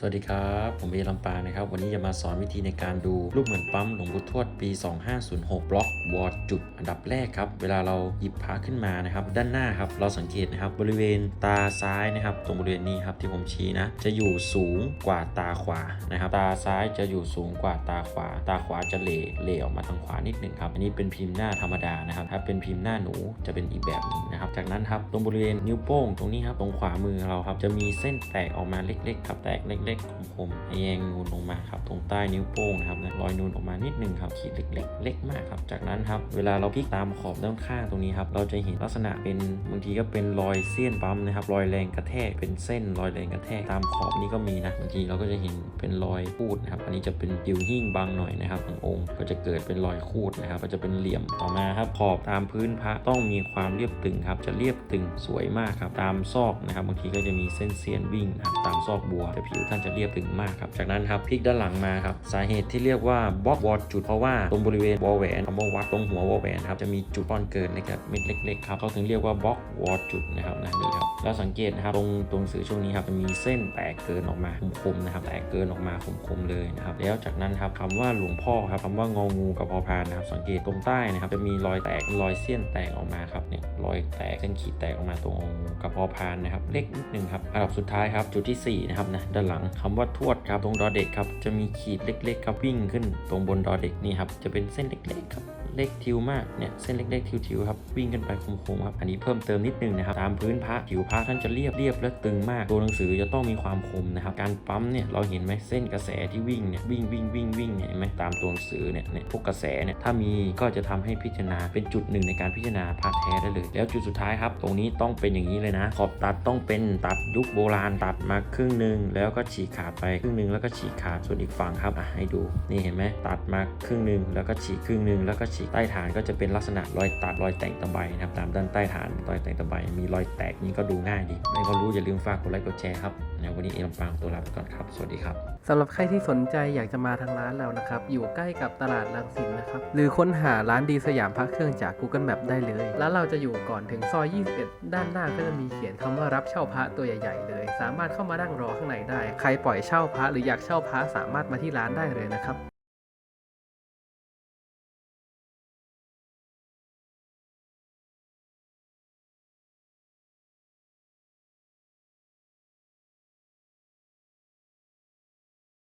สวัสดีครับ ผมเอลำปางนะครับ วันนี้จะมาสอนวิธีในการดูรูปเหมือนปั๊มหลวงปู่ทวดปี 2506 บล็อกวอร์ดจุด อันดับแรกครับ เวลาเราหยิบพระขึ้นมานะครับ ด้านหน้าครับ เราสังเกตนะครับ บริเวณตาซ้ายนะครับ ตรงบริเวณนี้ครับที่ผมชี้นะ จะอยู่สูงกว่าตาขวานะครับ ตาซ้ายจะอยู่สูงกว่าตาขวา ตาขวาจะเหล่เหล่ออกมาทางขวานิดหนึ่งครับ อันนี้เป็นพิมพ์หน้าธรรมดานะครับ ถ้าเป็นพิมพ์หน้าหนูจะเป็นอีกแบบหนึงนะครับ จากนั้นครับตรงบริเวณนิ้วโป้งตรงนี้ครับ ตรงขวามือเราครับ จะมีเส้นแตกออกมาเล็กๆครับ แตกเล็กล็กๆคมๆแยงนูนลงมาครับตรงใต้นิ้วโป้งนะครับนะรอยนูนออกมานิดหนึงครับขีดเล็กๆ เล็กมากครับ จากนั้นครับเวลาเราพลิกตามขอบด้านข้างตรงนี้ครับเราจะเห็นลักษณะเป็นบางทีก็เป็นรอยเส้นปั๊มนะครับรอยแรงกระแทกเป็นเส้นรอยแรงกระแทกตามขอบนี้ก็มีนะบางทีเราก็จะเห็นเป็นรอยคูดนะครับอันนี้จะเป็นดิวหิ้งบางหน่อยนะครับขององค์ก็จะเกิดเป็นรอยคูดนะครับก็จะเป็นเหลี่ยมต่อมาครับขอบตามพื้นพระต้องมีความเรียบตึงครับจะเรียบตึงสวยมากครับตามซอกนะครับบางทีก็จะมีเส้นเสียนวิ่งนะครับตามซอกบัวแต่ผิวท่านจะเรียบตึงมากครับ จากนั้นครับพลิกด้านหลังมาครับ สาเหตุที่เรียกว่าบล็อกวอร์จุดเพราะว่าตรงบริเวณวอลแหวนคำว่าวัดตรงหัววอลแหวนครับจะมีจุดป้อนเกินนะครับเม็ดเล็กๆครับเขาถึงเรียกว่าบล็อกวอร์จุดนะครับนะนี่ครับแล้วสังเกตนะครับตรงตรงสื่อช่วงนี้ครับจะมีเส้นแตกเกินออกมาคมๆนะครับแตกเกินออกมาคมๆเลยนะครับแล้วจากนั้นครับคำว่าหลวงพ่อครับคำว่างองูกับพอพานนะครับสังเกตตรงใต้นะครับจะมีรอยแตกรอยเส้นแตกออกมาครับเนี่ยรอยแตกเส้นขีดแตกออกมาตรงกับพอพานนะครับเล็กนิดนึงครับอันดับสุดท้ายครับจุดที่สี่นะครับนะด้านหลังคำว่าทวดครับตรงดอเด็กครับจะมีขีดเล็ก ๆ ครับวิ่งขึ้นตรงบนดอเด็กนี่ครับจะเป็นเส้นเล็กๆครับ ล็กทิวมากเนี่ยเส้นเล็กๆทิวๆครับวิ่งขึ้นไปโคมๆครับอันนี้เพิ่มเติมนิดนึงนะครับตามพื้นพระผิวพระท่านจะเรียบเรียบและตึงมากตัวหนังสือจะต้องมีความคมนะครับการปั๊มเนี่ยเราเห็นไหมเส้นกระแสที่วิ่งเนี่ยวิ่งวิ่งวิ่งวิ่งเนี่ยเห็นไหมตามตัวหนังสือเนี่ยเนี่ยพวกกระแสเนี่ยถ้ามีก็จะทำให้พิจารณาเป็นจุดหนึ่งในการพิจารณาพระแท้ได้เลย แล้วจุดสุดท้ายครับ ตรงนี้ต้องเป็นอย่างนี้เลยนะ ขอบตัดต้องเป็นตัดยุคโบราณตัดมาครึ่งหนึ่งแล้วก็ฉีกขาดไปครึ่งหนึ่งแล้วก็ฉีกขาดส่วนอีกฝั่งครับอะให้ดูนี่เห็นไหมตัดมาครึ่งหนึ่งแล้วก็ฉีกครึ่งหนึ่งแล้วก็ฉีกใต้ฐานก็จะเป็นลักษณะรอยตัดรอยแต่งตะไบนะครับตามด้านใต้ฐานรอยแต่งตะไบมีรอยแตกนี่ก็ดูง่ายดีไม่ก็รู้อย่าลืมฝากกดไลค์กดแชร์ครับนะวันนี้เอลำปางตัวลาไปก่อนครับ สวัสดีครับสำหรับใครที่สนใจอยากจะมาทางร้านเรานะครับ อยู่ใกล้กับตลาดรังสิตนะครับ หรือค้นหาร้านดีสยามพระเครื่องจาก Google Map ได้เลย แล้วเราจะอยู่ก่อนถึงซอย 21 ด้านหน้าก็จะมีเขียนคำว่ารับเช่าพระตัวใหญ่ ๆ เลย สามารถเข้ามานั่งรอข้างในได้ ใครปล่อยเช่าพระหรืออยากเช่าพระสามารถมาที่ร้านได้เลยนะครับ